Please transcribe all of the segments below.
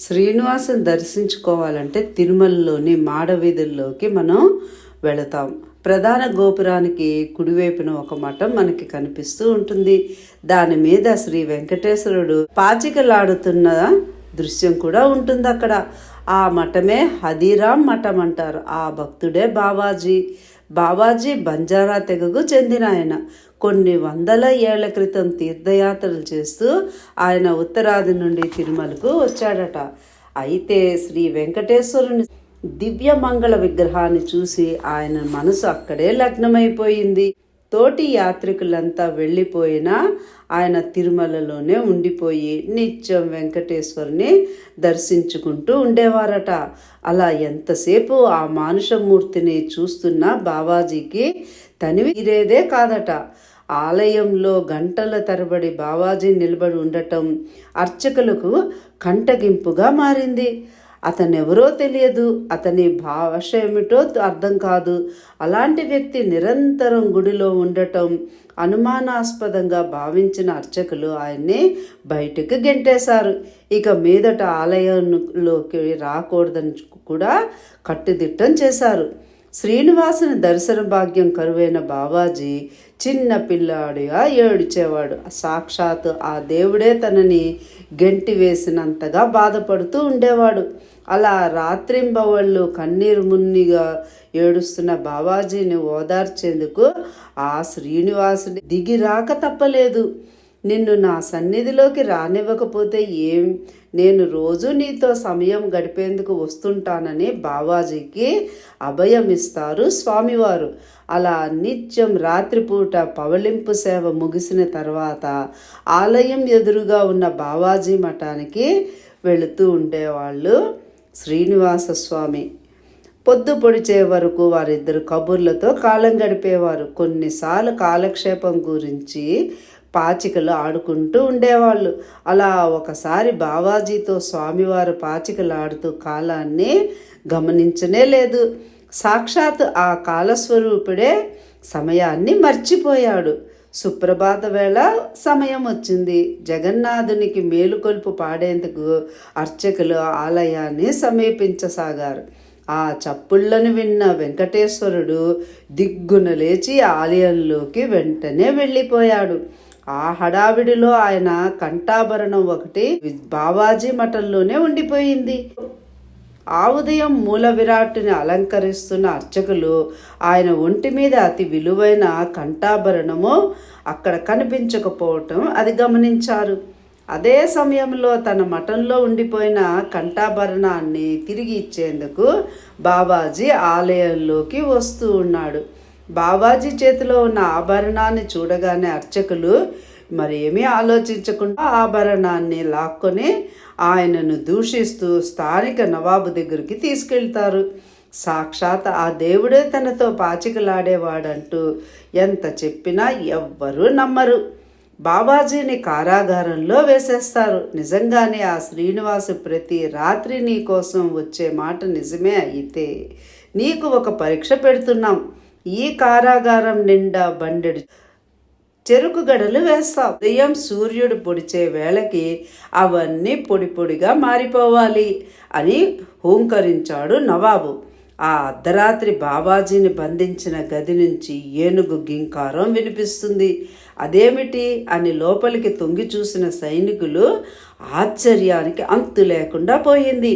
శ్రీనివాసం దర్శించుకోవాలంటే తిరుమలలోని మాడవీధుల్లోకి మనం వెళతాం. ప్రధాన గోపురానికి కుడివైపున ఒక మఠం మనకి కనిపిస్తూ ఉంటుంది. దాని మీద శ్రీ వెంకటేశ్వరుడు పాచికలాడుతున్న దృశ్యం కూడా ఉంటుంది అక్కడ. ఆ మఠమే హదీరామ్ మఠం అంటారు. ఆ భక్తుడే బావాజీ. బావాజీ బంజారా తెగకు చెందిన ఆయన. కొన్ని వందల ఏళ్ళ క్రితం తీర్థయాత్రలు చేస్తూ ఆయన ఉత్తరాది నుండి తిరుమలకు వచ్చాడట. అయితే శ్రీ వెంకటేశ్వరుని దివ్య మంగళ విగ్రహాన్ని చూసి ఆయన మనసు అక్కడే లగ్నమైపోయింది. తోటి యాత్రికులంతా వెళ్ళిపోయినా ఆయన తిరుమలలోనే ఉండిపోయి నిత్యం వెంకటేశ్వరుని దర్శించుకుంటూ ఉండేవారట. అలా ఎంతసేపు ఆ మానుషమూర్తిని చూస్తున్న బావాజీకి తనివి తీరేదే కాదట. ఆలయంలో గంటల తరబడి బావాజీ నిలబడి ఉండటం అర్చకులకు కంటగింపుగా మారింది. అతనెవరో తెలియదు అతని భాష ఏమిటో అర్థం కాదు. అలాంటి వ్యక్తి నిరంతరం గుడిలో ఉండటం అనుమానాస్పదంగా భావించిన అర్చకులు ఆయన్ని బయటకు గెంటేశారు. ఇక మీదట ఆలయంలోకి రాకూడదని కూడా కట్టుదిట్టం చేశారు. శ్రీనివాసుని దర్శన భాగ్యం కరువైన బాబాజీ చిన్న పిల్లాడిగా ఏడ్చేవాడు. సాక్షాత్ ఆ దేవుడే తనని గెంటి వేసినంతగా బాధపడుతూ ఉండేవాడు. అలా రాత్రింబవళ్ళు కన్నీరు మున్నిగా ఏడుస్తున్న బాబాజీని ఓదార్చేందుకు ఆ శ్రీనివాసుని దిగి రాక తప్పలేదు. నిన్ను నా సన్నిధిలోకి రానివ్వకపోతే ఏం? నేను రోజు నీతో సమయం గడిపేందుకు వస్తుంటానని బావాజీకి అభయం ఇస్తారు స్వామివారు. అలా నిత్యం రాత్రిపూట పవలింపు సేవ ముగిసిన తర్వాత ఆలయం ఎదురుగా ఉన్న బావాజీ మఠానికి వెళుతూ ఉండేవాళ్ళు శ్రీనివాస స్వామి. పొద్దు పొడిచే వరకు వారిద్దరు కబుర్లతో కాలం గడిపేవారు. కొన్నిసార్లు కాలక్షేపం గురించి పాచికలు ఆడుకుంటూ ఉండేవాళ్ళు. అలా ఒకసారి బావాజీతో స్వామివారు పాచికలు ఆడుతూ కాలాన్ని గమనించనే లేదు. సాక్షాత్ ఆ కాలస్వరూపుడే సమయాన్ని మర్చిపోయాడు. సుప్రభాత వేళ సమయం వచ్చింది. జగన్నాథునికి మేలుకొల్పు పాడేందుకు అర్చకులు ఆలయాన్ని సమీపించసాగారు. ఆ చప్పుళ్ళను విన్న వెంకటేశ్వరుడు దిగ్గున లేచి ఆలయంలోకి వెంటనే వెళ్ళిపోయాడు. ఆ హడావిడిలో ఆయన కంఠాభరణం ఒకటి బావాజీ మఠంలోనే ఉండిపోయింది. ఆ ఉదయం మూల విరాట్ని అలంకరిస్తున్న అర్చకులు ఆయన ఒంటి మీద అతి విలువైన కంఠాభరణము అక్కడ కనిపించకపోవటం అది గమనించారు. అదే సమయంలో తన మఠంలో ఉండిపోయిన కంఠాభరణాన్ని తిరిగి ఇచ్చేందుకు బాబాజీ ఆలయంలోకి వస్తూ ఉన్నాడు. బాబాజీ చేతిలో ఉన్న ఆభరణాన్ని చూడగానే అర్చకులు మరేమీ ఆలోచించకుండా ఆభరణాన్ని లాక్కొని ఆయనను దూషిస్తూ స్థానిక నవాబు దగ్గరికి తీసుకెళ్తారు. సాక్షాత్ ఆ దేవుడే తనతో పాచికలాడేవాడంటూ ఎంత చెప్పినా ఎవ్వరూ నమ్మరు. బాబాజీని కారాగారంలో వేసేస్తారు. నిజంగానే ఆ శ్రీనివాసు ప్రతి రాత్రి నీ కోసం వచ్చే మాట నిజమే అయితే నీకు ఒక పరీక్ష పెడుతున్నాం. ఈ కారాగారం నిండా బండెడు చెరుకు గడలు వేస్తాం. ఉదయం సూర్యుడు పొడిచే వేళకి అవన్నీ పొడి పొడిగా మారిపోవాలి అని హూంకరించాడు నవాబు. ఆ అర్ధరాత్రి బాబాజీని బంధించిన గది నుంచి ఏనుగు గింకారం వినిపిస్తుంది. అదేమిటి అని లోపలికి తొంగి చూసిన సైనికులు ఆశ్చర్యానికి అంతు లేకుండా పోయింది.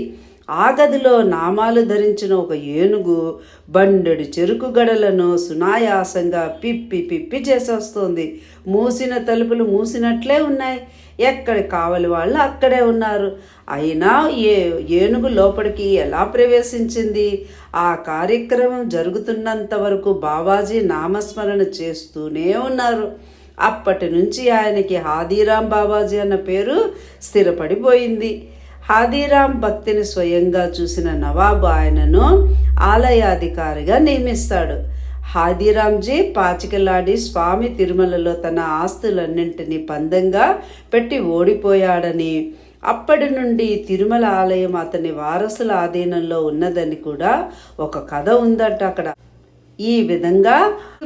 ఆ గదిలో నామాలు ధరించిన ఒక ఏనుగు బండెడు చెరుకు గడలను సునాయాసంగా పిప్పి పిప్పి చేసేస్తోంది. మూసిన తలుపులు మూసినట్లే ఉన్నాయి. ఎక్కడ కావలి వాళ్ళు అక్కడే ఉన్నారు. అయినా ఏ ఏనుగు లోపలికి ఎలా ప్రవేశించింది? ఆ కార్యక్రమం జరుగుతున్నంత వరకు బాబాజీ నామస్మరణ చేస్తూనే ఉన్నారు. అప్పటి నుంచి ఆయనకి హాదీరాం బాబాజీ అన్న పేరు స్థిరపడిపోయింది. హాదీరాం భక్తిని స్వయంగా చూసిన నవాబు ఆయనను ఆలయాధికారిగా నియమిస్తాడు. హాదీరాంజీ పాచికలాడి స్వామి తిరుమలలో తన ఆస్తులన్నింటినీ పందంగా పెట్టి ఓడిపోయాడని అప్పటి నుండి తిరుమల ఆలయం అతని వారసుల ఆధీనంలో ఉన్నదని కూడా ఒక కథ ఉందట అక్కడ. ఈ విధంగా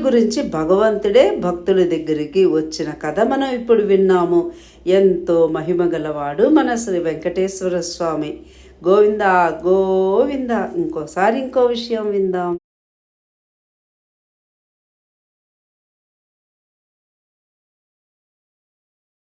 గురించి భగవంతుడే భక్తుల దగ్గరికి వచ్చిన కథ మనం ఇప్పుడు విన్నాము. ఎంతో మహిమ గలవాడు మన శ్రీ వెంకటేశ్వర స్వామి. గోవింద గోవింద ఇంకోసారి ఇంకో విషయం విందాం.